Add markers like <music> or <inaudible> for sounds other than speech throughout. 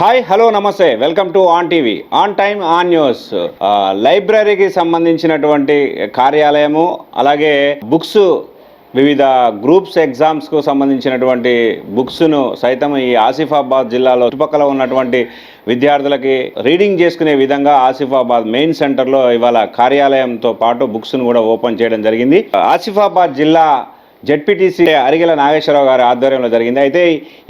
Hi hello namaste. Welcome to on TV. On time on news. లైబ్రరీకి సంబంధించినటువంటి కార్యాలయము అలాగే books వివిధ గ్రూప్స్ ఎగ్జామ్స్కు సంబంధించినటువంటి బుక్స్ను సైతం ఈ ఆసిఫాబాద్ జిల్లాలో చుట్టుపక్కల ఉన్నటువంటి విద్యార్థులకి రీడింగ్ చేసుకునే విధంగా ఆసిఫాబాద్ మెయిన్ సెంటర్లో ఇవాళ కార్యాలయంతో పాటు బుక్స్ను కూడా ఓపెన్ చేయడం జరిగింది. ఆసిఫాబాద్ జిల్లా జడ్పీటీసీ అరిగెల నాగేశ్వరరావు గారి ఆధ్వర్యంలో జరిగింది. అయితే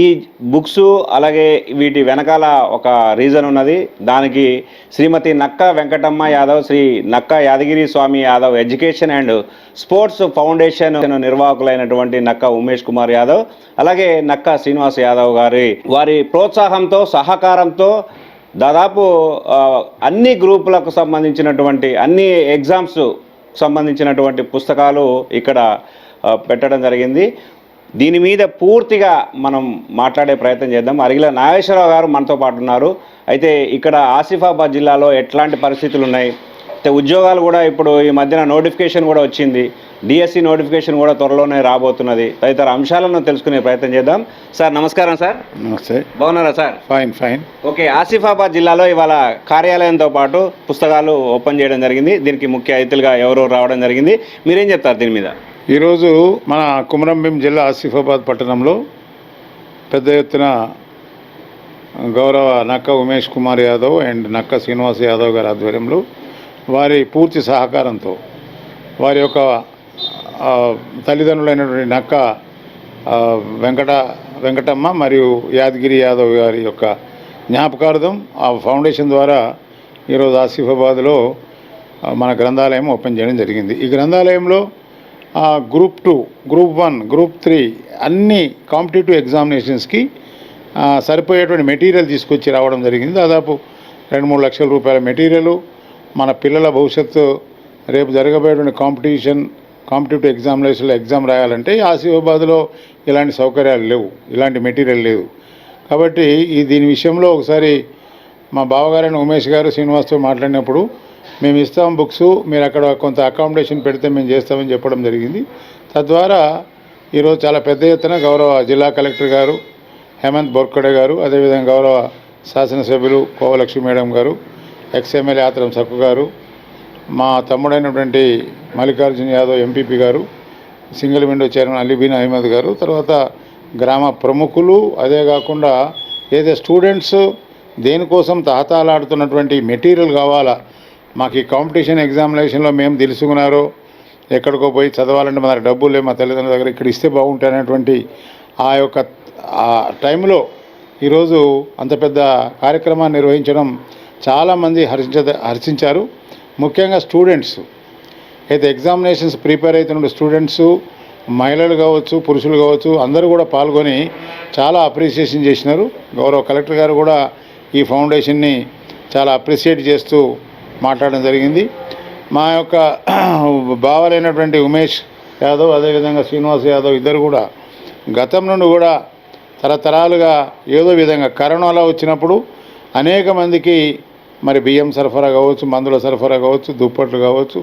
ఈ బుక్స్ అలాగే వీటి వెనకాల ఒక రీజన్ ఉన్నది. దానికి శ్రీమతి నక్క Venkatamma Yadav Shri Nakka Yadagiri Swamy Yadav education and sports foundation నిర్వాహకులైనటువంటి Nakka Umesh Kumar Yadav అలాగే నక్క శ్రీనివాస్ యాదవ్ గారి వారి ప్రోత్సాహంతో సహకారంతో దాదాపు అన్ని గ్రూపులకు సంబంధించినటువంటి అన్ని ఎగ్జామ్స్ సంబంధించినటువంటి పుస్తకాలు ఇక్కడ పెట్టడం జరిగింది. దీని మీద పూర్తిగా మనం మాట్లాడే ప్రయత్నం చేద్దాం. అరిగిల నాగేశ్వరరావు గారు మనతో పాటు ఉన్నారు. అయితే ఇక్కడ ఆసిఫాబాద్ జిల్లాలో ఎట్లాంటి పరిస్థితులు ఉన్నాయి? అయితే ఉద్యోగాలు కూడా ఇప్పుడు ఈ మధ్యన నోటిఫికేషన్ కూడా వచ్చింది. డిఎస్సి నోటిఫికేషన్ కూడా త్వరలోనే రాబోతున్నది. తదితర అంశాలను తెలుసుకునే ప్రయత్నం చేద్దాం. సార్ నమస్కారం సార్. నమస్తే. బాగున్నారా sir? Fine fine. Okay Asifabad జిల్లాలో ఇవాళ కార్యాలయంతో పాటు పుస్తకాలు ఓపెన్ చేయడం జరిగింది. దీనికి ముఖ్య అతిథులుగా ఎవరు రావడం జరిగింది. మీరేం చెప్తారు దీని మీద? ఈరోజు మన కుమరంభీం జిల్లా ఆసిఫాబాద్ పట్టణంలో పెద్ద ఎత్తున గౌరవ నక్క ఉమేష్ కుమార్ యాదవ్ అండ్ నక్క శ్రీనివాస్ యాదవ్ గారి ఆధ్వర్యంలో వారి పూర్తి సహకారంతో వారి యొక్క తల్లిదండ్రులైనటువంటి నక్క వెంకట వెంకటమ్మ మరియు యాదగిరి యాదవ్ గారి యొక్క జ్ఞాపకార్థం ఆ ఫౌండేషన్ ద్వారా ఈరోజు ఆసిఫాబాద్లో మన గ్రంథాలయం ఓపెన్ చేయడం జరిగింది. ఈ గ్రంథాలయంలో group two group one group three అన్ని కాంపిటేటివ్ ఎగ్జామినేషన్స్కి సరిపోయేటువంటి మెటీరియల్ తీసుకొచ్చి రావడం జరిగింది. దాదాపు రెండు మూడు లక్షల రూపాయల మెటీరియల్ మన పిల్లల భవిష్యత్తు రేపు జరగబోయేటువంటి కాంపిటీషన్ కాంపిటేటివ్ ఎగ్జామినేషన్లో ఎగ్జామ్ రాయాలంటే ఆసిఫాబాద్లో ఇలాంటి సౌకర్యాలు లేవు. ఇలాంటి మెటీరియల్ లేదు. కాబట్టి ఈ దీని విషయంలో ఒకసారి మా బావగారైన ఉమేష్ గారు శ్రీనివాస్తో మాట్లాడినప్పుడు మేము ఇస్తాం బుక్స్ మీరు అక్కడ కొంత అకామిడేషన్ పెడితే మేము చేస్తామని చెప్పడం జరిగింది. తద్వారా ఈరోజు చాలా పెద్ద ఎత్తున గౌరవ జిల్లా కలెక్టర్ గారు హేమంత్ బోర్కడే గారు అదేవిధంగా గౌరవ శాసనసభ్యులు కోవలక్ష్మి మేడం గారు ఎక్స్ఎమ్మెల్యే ఆత్రం సక్కు గారు మా తమ్ముడైనటువంటి మల్లికార్జున యాదవ్ ఎంపీపీ గారు single window chairman Ali bin Ahmed గారు తర్వాత గ్రామ ప్రముఖులు అదే కాకుండా ఏదో స్టూడెంట్స్ దేనికోసం తహతాలాడుతున్నటువంటి మెటీరియల్ కావాలా మాకు ఈ కాంపిటీషన్ ఎగ్జామినేషన్లో మేము తెలుసుకున్నారో. ఎక్కడికో పోయి చదవాలంటే మన దగ్గర డబ్బులు లేవు మా తల్లిదండ్రుల దగ్గర ఇక్కడ ఇస్తే బాగుంటాయనేటువంటి ఆ యొక్క ఆ టైంలో ఈరోజు అంత పెద్ద కార్యక్రమాన్ని నిర్వహించడం చాలామంది హర్షించ హర్షించారు. ముఖ్యంగా స్టూడెంట్స్. అయితే ఎగ్జామినేషన్స్ ప్రిపేర్ అవుతున్న స్టూడెంట్స్ మహిళలు కావచ్చు పురుషులు కావచ్చు అందరూ కూడా పాల్గొని చాలా అప్రిసియేషన్ చేసినారు. గౌరవ కలెక్టర్ గారు కూడా ఈ ఫౌండేషన్ని చాలా అప్రిసియేట్ చేస్తూ మాట్లాడడం జరిగింది. మా యొక్క <clears throat> బావలైనటువంటి ఉమేష్ యాదవ్ అదేవిధంగా శ్రీనివాస్ యాదవ్ ఇద్దరు కూడా గతం నుండి కూడా తరతరాలుగా ఏదో విధంగా కరోనాలో వచ్చినప్పుడు అనేక మందికి మరి బియ్యం సరఫరా కావచ్చు మందుల సరఫరా కావచ్చు దుప్పట్లు కావచ్చు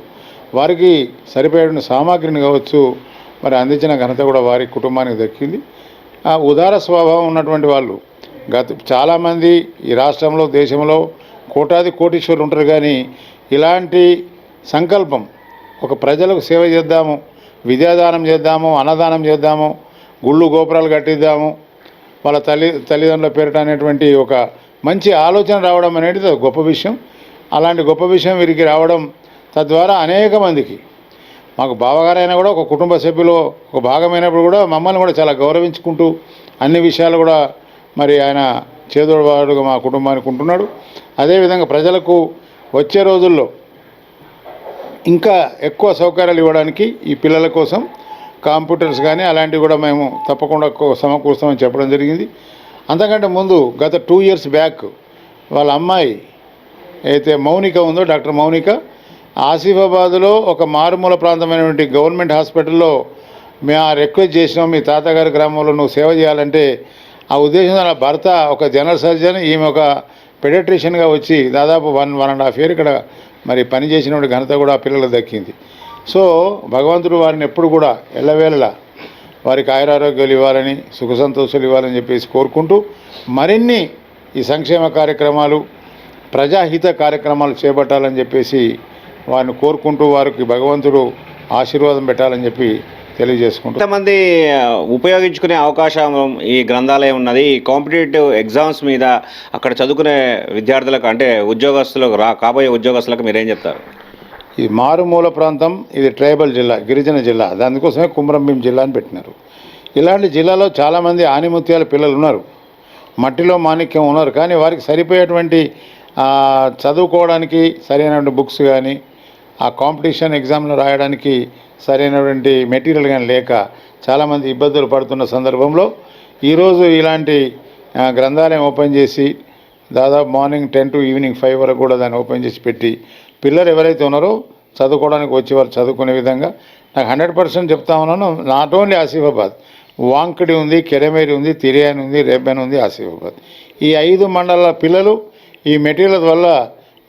వారికి సరిపోయిన సామాగ్రిని కావచ్చు మరి అందించిన ఘనత కూడా వారి కుటుంబానికి దక్కింది. ఆ ఉదార స్వభావం ఉన్నటువంటి వాళ్ళు గత చాలామంది ఈ రాష్ట్రంలో దేశంలో కోటాది కోటీశ్వరులు ఉంటారు కానీ ఇలాంటి సంకల్పం ఒక ప్రజలకు సేవ చేద్దాము విద్యాదానం చేద్దాము అన్నదానం చేద్దాము గుళ్ళు గోపురాలు కట్టిద్దాము వాళ్ళ తల్లి తల్లిదండ్రుల పేరిట అనేటువంటి ఒక మంచి ఆలోచన రావడం అనేది గొప్ప విషయం. అలాంటి గొప్ప విషయం వీరికి రావడం తద్వారా అనేక మందికి. మాకు బావగారైనా కూడా ఒక కుటుంబ సభ్యులు ఒక భాగమైనప్పుడు కూడా మమ్మల్ని కూడా చాలా గౌరవించుకుంటూ అన్ని విషయాలు కూడా మరి ఆయన చేదోడవాడుగా మా కుటుంబానికి ఉంటున్నాడు. అదేవిధంగా ప్రజలకు వచ్చే రోజుల్లో ఇంకా ఎక్కువ సౌకర్యాలు ఇవ్వడానికి ఈ పిల్లల కోసం కంప్యూటర్స్ కానీ అలాంటివి కూడా మేము తప్పకుండా కో- సమకూరుస్తామని చెప్పడం జరిగింది. అంతకంటే ముందు గత టూ ఇయర్స్ బ్యాక్ వాళ్ళ అమ్మాయి అయితే మౌనిక ఉందో డాక్టర్ మౌనిక ఆసిఫాబాద్లో ఒక మారుమూల ప్రాంతమైనటువంటి గవర్నమెంట్ హాస్పిటల్లో మేము ఆ రిక్వెస్ట్ చేసినాం. మీ తాతగారి గ్రామంలో నువ్వు సేవ చేయాలంటే ఆ ఉద్దేశంతో నా భర్త ఒక జనరల్ సర్జన్ ఈమె ఒక పెడట్రిషియన్గా వచ్చి దాదాపు one one and half year ఇక్కడ మరి పని ఘనత కూడా పిల్లలకు దక్కింది. సో భగవంతుడు వారిని ఎప్పుడు కూడా ఎల్లవేళలా వారికి ఆయురారోగ్యాలు ఇవ్వాలని సుఖ సంతోషాలు ఇవ్వాలని చెప్పేసి కోరుకుంటూ మరిన్ని ఈ సంక్షేమ కార్యక్రమాలు ప్రజాహిత కార్యక్రమాలు చేపట్టాలని చెప్పేసి వారిని కోరుకుంటూ వారికి భగవంతుడు ఆశీర్వాదం పెట్టాలని చెప్పి తెలియజేసుకుంటూ. ఎంతమంది ఉపయోగించుకునే అవకాశం ఈ గ్రంథాలయం ఉన్నది. ఈ కాంపిటేటివ్ ఎగ్జామ్స్ మీద అక్కడ చదువుకునే విద్యార్థులకు అంటే ఉద్యోగస్తులకు రా కాబోయే ఉద్యోగస్తులకు మీరేం చెప్తారు? ఇది మారుమూల ప్రాంతం ఇది ట్రైబల్ జిల్లా గిరిజన జిల్లా. దానికోసమే కుమ్రంభీం జిల్లా అని పెట్టినారు. ఇలాంటి జిల్లాలో చాలామంది ఆనిముత్యాల పిల్లలు ఉన్నారు. మట్టిలో మాణిక్యం ఉన్నారు. కానీ వారికి సరిపోయేటువంటి చదువుకోవడానికి సరైనటువంటి బుక్స్ కానీ ఆ కాంపిటీషన్ ఎగ్జామ్లో రాయడానికి సరైనటువంటి మెటీరియల్ కానీ లేక చాలామంది ఇబ్బందులు పడుతున్న సందర్భంలో ఈరోజు ఇలాంటి గ్రంథాలయం ఓపెన్ చేసి దాదాపు morning ten to evening five వరకు కూడా దాన్ని ఓపెన్ చేసి పెట్టి పిల్లలు ఎవరైతే ఉన్నారో చదువుకోవడానికి వచ్చేవారు చదువుకునే విధంగా నాకు హండ్రెడ్ పర్సెంట్ చెప్తా ఉన్నాను. నాట్ ఓన్లీ ఆసిఫాబాద్ వాంకడి ఉంది కెరమేరి ఉంది తిరియాని ఉంది రేబెన్ ఉంది ఆసిఫాబాద్. ఈ ఐదు మండలాల పిల్లలు ఈ మెటీరియల్ వల్ల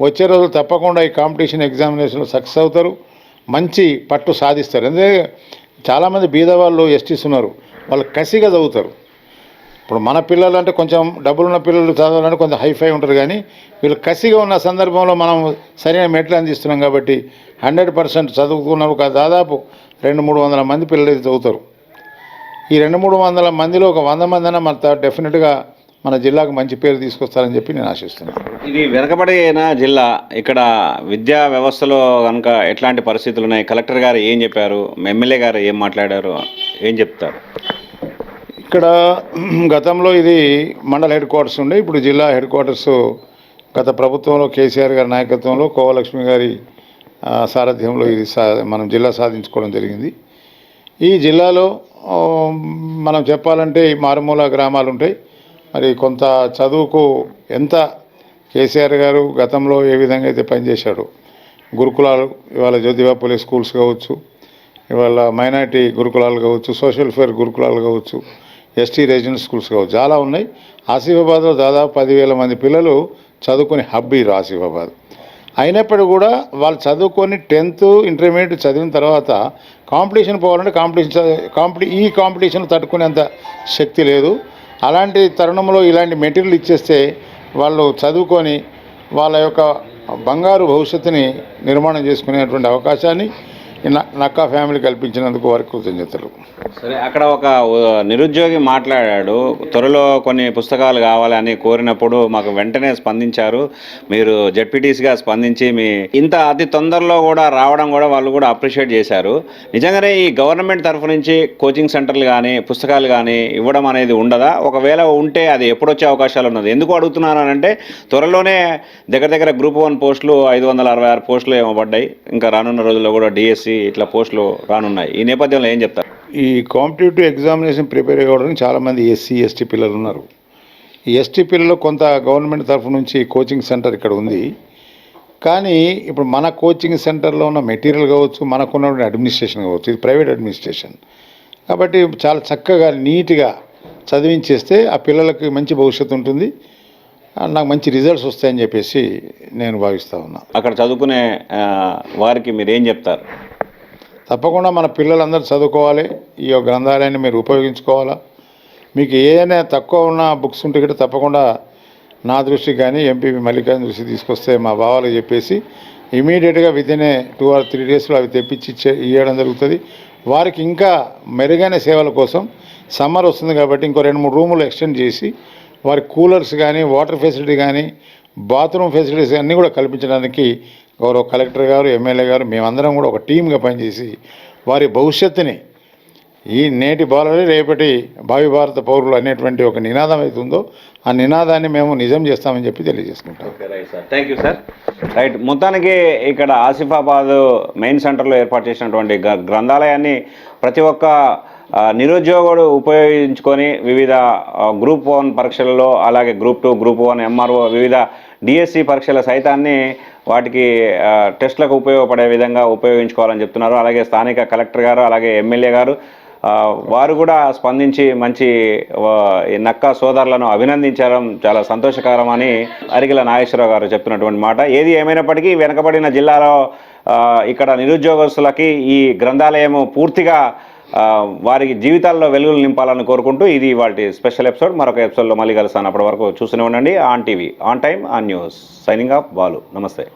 వచ్చే రోజులు తప్పకుండా ఈ కాంపిటీషన్ ఎగ్జామినేషన్లో సక్సెస్ అవుతారు. మంచి పట్టు సాధిస్తారు. ఎందుకంటే చాలామంది బీదవాళ్ళు ఎస్టీస్ ఉన్నారు. వాళ్ళు కసిగా చదువుతారు. ఇప్పుడు మన పిల్లలు అంటే కొంచెం డబ్బులున్న పిల్లలు చదవాలంటే కొంచెం హైఫై ఉంటారు కానీ వీళ్ళు కసిగా ఉన్న సందర్భంలో మనం సరైన మెట్లు అందిస్తున్నాం కాబట్టి హండ్రెడ్ పర్సెంట్ చదువుకున్న ఒక దాదాపు రెండు మూడు వందల మంది పిల్లలు చదువుతారు. ఈ రెండు మూడు వందల మందిలో ఒక వంద మంది అయినా మన డెఫినెట్గా మన జిల్లాకు మంచి పేరు తీసుకొస్తారని చెప్పి నేను ఆశిస్తున్నాను. ఇది వెనకబడిన జిల్లా ఇక్కడ విద్యా వ్యవస్థలో కనుక ఎట్లాంటి పరిస్థితులు ఉన్నాయి? కలెక్టర్ గారు ఏం చెప్పారు? ఎమ్మెల్యే గారు ఏం మాట్లాడారు? ఏం చెప్తారు? ఇక్కడ గతంలో ఇది మండల హెడ్ క్వార్టర్స్ ఉండే ఇప్పుడు జిల్లా హెడ్ క్వార్టర్స్ గత ప్రభుత్వంలో కేసీఆర్ గారి నాయకత్వంలో కోవలక్ష్మి గారి సారథ్యంలో ఇది సా మనం జిల్లా సాధించుకోవడం జరిగింది. ఈ జిల్లాలో మనం చెప్పాలంటే ఈ మారుమూల గ్రామాలు ఉంటాయి. మరి కొంత చదువుకు ఎంత కేసీఆర్ గారు గతంలో ఏ విధంగా అయితే పనిచేశాడు గురుకులాలు ఇవాళ జ్యోతిబా పులే స్కూల్స్ కావచ్చు ఇవాళ మైనార్టీ గురుకులాలు కావచ్చు సోషల్ ఫేర్ గురుకులాలు కావచ్చు ఎస్టీ రెసిడెంట్ స్కూల్స్ కావచ్చు చాలా ఉన్నాయి. ఆసిఫాబాద్లో దాదాపు పదివేల మంది పిల్లలు చదువుకునే హబ్బీరు ఆసిఫాబాద్. అయినప్పటికీ కూడా వాళ్ళు చదువుకొని టెన్త్ ఇంటర్మీడియట్ చదివిన తర్వాత కాంపిటీషన్ పోవాలంటే కాంపిటీషన్ కాంపిటీ ఈ కాంపిటీషన్ తట్టుకునేంత శక్తి లేదు. అలాంటి తరుణంలో ఇలాంటి మెటీరియల్ ఇచ్చేస్తే వాళ్ళు చదువుకొని వాళ్ళ యొక్క బంగారు భవిష్యత్తుని నిర్మాణం చేసుకునేటువంటి అవకాశాన్ని నక్కా ఫ్యామిలీ కల్పించినందుకు వారికి కృతజ్ఞతలు. సరే అక్కడ ఒక నిరుద్యోగి మాట్లాడాడు. త్వరలో కొన్ని పుస్తకాలు కావాలని కోరినప్పుడు మాకు వెంటనే స్పందించారు. మీరు జడ్పీటీసీగా స్పందించి మీ ఇంత అతి తొందరలో కూడా రావడం కూడా వాళ్ళు కూడా అప్రిషియేట్ చేశారు. నిజంగానే ఈ గవర్నమెంట్ తరఫు నుంచి కోచింగ్ సెంటర్లు కానీ పుస్తకాలు కానీ ఇవ్వడం అనేది ఉండదా? ఒకవేళ ఉంటే అది ఎప్పుడొచ్చే అవకాశాలు ఉన్నది? ఎందుకు అడుగుతున్నాను అని అంటే త్వరలోనే దగ్గర దగ్గర గ్రూప్ వన్ పోస్టులు ఐదు వందల అరవై ఆరు పోస్టులు ఏమో పడ్డాయి. ఇంకా రానున్న రోజుల్లో కూడా డిఎస్సి ఇట్లా పోస్టులు రానున్నాయి. ఈ నేపథ్యంలో ఏం చెప్తారు? ఈ కాంపిటేటివ్ ఎగ్జామినేషన్ ప్రిపేర్ అవ్వడానికి చాలామంది ఎస్సీ ఎస్టీ పిల్లలు ఉన్నారు. ఈ ఎస్టీ పిల్లలు కొంత గవర్నమెంట్ తరఫు నుంచి కోచింగ్ సెంటర్ ఇక్కడ ఉంది. కానీ ఇప్పుడు మన కోచింగ్ సెంటర్లో ఉన్న మెటీరియల్ కావచ్చు మనకున్నటువంటి అడ్మినిస్ట్రేషన్ కావచ్చు ఇది ప్రైవేట్ అడ్మినిస్ట్రేషన్. కాబట్టి చాలా చక్కగా నీట్గా చదివించేస్తే ఆ పిల్లలకి మంచి భవిష్యత్తు ఉంటుంది. నాకు మంచి రిజల్ట్స్ వస్తాయని చెప్పేసి నేను భావిస్తా ఉన్నా. అక్కడ చదువుకునే వారికి మీరు ఏం చెప్తారు? తప్పకుండా మన పిల్లలందరూ చదువుకోవాలి. ఈ యొక్క గ్రంథాలయాన్ని మీరు ఉపయోగించుకోవాలా? మీకు ఏదైనా తక్కువ ఉన్న బుక్స్ ఉంటే కూడా తప్పకుండా నా దృష్టికి కానీ ఎంపీ మల్లికార్జున దృష్టికి తీసుకొస్తే మా బావాలకు చెప్పేసి ఇమీడియట్గా within a two or three డేస్లో అవి తెప్పించి ఇవ్వడం జరుగుతుంది. వారికి ఇంకా మెరుగైన సేవల కోసం సమ్మర్ వస్తుంది కాబట్టి ఇంకో రెండు మూడు రూములు ఎక్స్టెండ్ చేసి వారి కూలర్స్ కానీ వాటర్ ఫెసిలిటీ కానీ బాత్రూమ్ ఫెసిలిటీస్ అన్నీ కూడా కల్పించడానికి గౌరవ కలెక్టర్ గారు ఎమ్మెల్యే గారు మేమందరం కూడా ఒక టీమ్గా పనిచేసి వారి భవిష్యత్తుని ఈ నేటి బాలలే రేపటి భావి భారత పౌరులు అనేటువంటి ఒక నినాదం అయితే ఉందో ఆ నినాదాన్ని మేము నిజం చేస్తామని చెప్పి తెలియజేసుకుంటాం. Okay right sir. Thank you sir right మొత్తానికి ఇక్కడ ఆసిఫాబాద్ మెయిన్ సెంటర్లో ఏర్పాటు చేసినటువంటి గ్రంథాలయాన్ని ప్రతి ఒక్క నిరుద్యోగుడు ఉపయోగించుకొని వివిధ గ్రూప్ వన్ పరీక్షలలో అలాగే group two group one MRO వివిధ డిఎస్సి పరీక్షల సైతాన్ని వాటికి టెస్ట్లకు ఉపయోగపడే విధంగా ఉపయోగించుకోవాలని చెప్తున్నారు. అలాగే స్థానిక కలెక్టర్ గారు అలాగే ఎమ్మెల్యే గారు వారు కూడా స్పందించి మంచి ఈ నక్క సోదరులను అభినందించడం చాలా సంతోషకరం అని అరిగిల నాగేశ్వరరావు గారు చెప్తున్నటువంటి మాట. ఏది ఏమైనప్పటికీ వెనకబడిన జిల్లాలో ఇక్కడ నిరుద్యోగస్తులకి ఈ గ్రంథాలయము పూర్తిగా వారికి జీవితాల్లో వెలుగులు నింపాలని కోరుకుంటూ ఇది వాటి స్పెషల్ ఎపిసోడ్. మరొక ఎపిసోడ్లో మళ్ళీ కలుస్తాను. అప్పటి వరకు చూస్తూనే ఉండండి. On TV on time on news. Signing off Balu. నమస్తే.